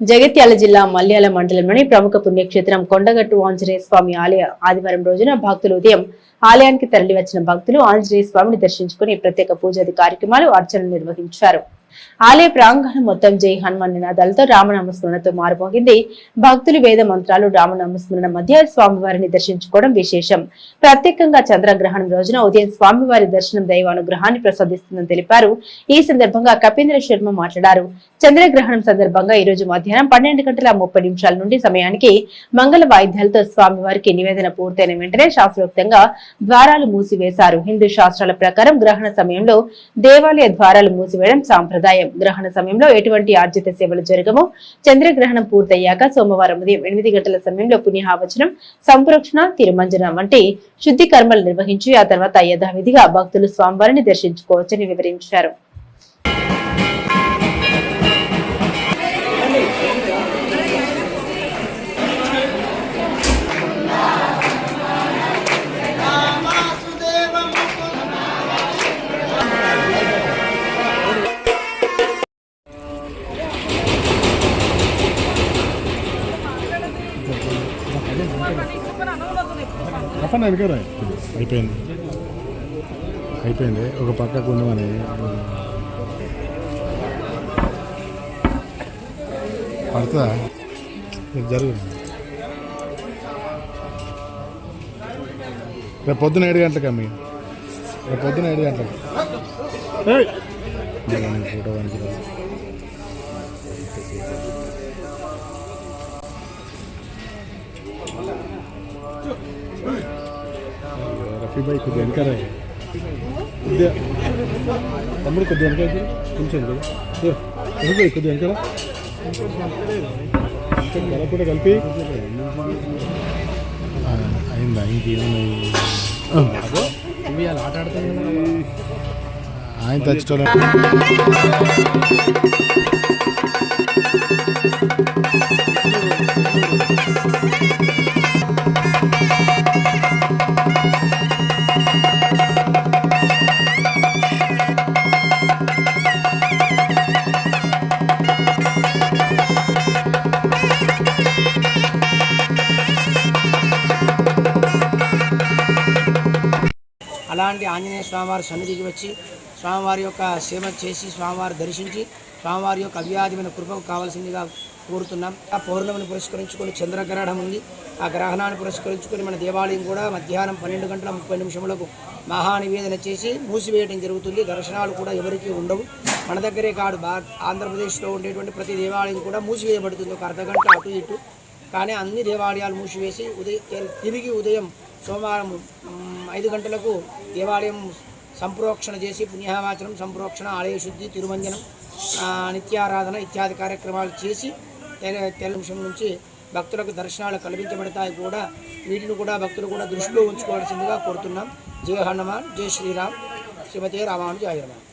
జగిత్యాల జిల్లా మల్యాల మండలంలోని ప్రముఖ పుణ్యక్షేత్రం కొండగట్టు ఆంజనేయ స్వామి ఆలయ ఆదివారం రోజున భక్తులు ఉదయం ఆలయానికి తరలివచ్చిన భక్తులు ఆంజనేయ స్వామిని దర్శించుకుని ప్రత్యేక పూజాది కార్యక్రమాలు అర్చనలు నిర్వహించారు. ఆలయ ప్రాంగణం మొత్తం జై హనుమాన్ నినాదాలతో రామనామ స్మరణతో భక్తులు వేద మంత్రాలు రామనామ స్మరణ మధ్య స్వామివారిని దర్శించుకోవడం విశేషం. ప్రత్యేకంగా చంద్రగ్రహణం రోజున ఉదయం స్వామివారి దర్శనం దైవానుగ్రహాన్ని ప్రసాదిస్తుందని తెలిపారు. ఈ సందర్భంగా కపీంద్ర శర్మ మాట్లాడారు. చంద్రగ్రహణం సందర్భంగా ఈ రోజు మధ్యాహ్నం పన్నెండు గంటల ముప్పై నిమిషాల నుండి సమయానికి మంగళ వాయిద్యాలతో స్వామివారికి నివేదన పూర్తయిన వెంటనే శాస్త్రోక్తంగా ద్వారాలు మూసివేశారు. హిందూ శాస్త్రాల ప్రకారం గ్రహణ సమయంలో దేవాలయ ద్వారాలు మూసివేయడం సాంప్రదాయం. గ్రహణ సమయంలో ఎటువంటి ఆర్జిత సేవలు జరగవు. చంద్రగ్రహణం పూర్తయ్యాక సోమవారం ఉదయం ఎనిమిది గంటల సమయంలో పుణ్యహావచనం సంప్రోక్షణ తిరుమంజనం వంటి శుద్ధి కర్మలు నిర్వహించి ఆ తర్వాత యథావిధిగా భక్తులు స్వామివారిని దర్శించుకోవచ్చని వివరించారు. చెప్పండి. వెనకరా అయిపోయింది. అయిపోయింది. ఒక పక్కకు ఉండమని పడుతుందా? ఇది జరుగు రేపు పొద్దున ఏడు గంటలకు అమ్మి. రేపు పొద్దున ఏడు గంటలకు. ఫోటో కనిపించదు రఫీ భాయ్ కొద్దిగా వెనకారా కొద్దిగా తమ్ముడు కొద్దిగా వెనక అయితే కొంచెం రఫీ భాయ్ కొద్దిగా వెనకాల కల కూడా కలిపి. అయిందా? ఇంకేమున్నాయి ఆట ఆయన తెచ్చుకోవాలి? అలాంటి ఆంజనేయ స్వామివారి సన్నిధికి వచ్చి స్వామివారి యొక్క సేవ చేసి స్వామివారి దర్శించి స్వామివారి యొక్క అవ్యాధమైన కృపకు కావాల్సిందిగా కోరుతున్నాం. ఆ పౌర్ణమిని పురస్కరించుకొని చంద్రగ్రహణం ఉంది. ఆ గ్రహణాన్ని పురస్కరించుకొని మన దేవాలయం కూడా మధ్యాహ్నం పన్నెండు గంటల ముప్పై నిమిషములకు మహానివేదన చేసి మూసివేయడం జరుగుతుంది. దర్శనాలు కూడా ఎవరికీ ఉండవు. మన దగ్గరే కాదు. బా ఆంధ్రప్రదేశ్లో ఉండేటువంటి ప్రతి దేవాలయం కూడా మూసివేయబడుతుంది. ఒక అర్ధగంట అటు ఇటు. కానీ అన్ని దేవాలయాలు మూసివేసి ఉదయం తిరిగి ఉదయం సోమవారం ఐదు గంటలకు దేవాలయం సంప్రోక్షణ చేసి పుణ్యవాచనం సంప్రోక్షణ ఆలయ శుద్ధి తిరుమంజనం నిత్యారాధన ఇత్యాది కార్యక్రమాలు చేసి తెల నిమిషం నుంచి భక్తులకు దర్శనాలు కల్పించబడతాయి కూడా. వీటిని కూడా భక్తులు కూడా దృష్టిలో ఉంచుకోవాల్సిందిగా కోరుతున్నాం. జయ హనుమాన్ జయ శ్రీరామ్. శ్రీమతి రామాను జయ హనుమాన్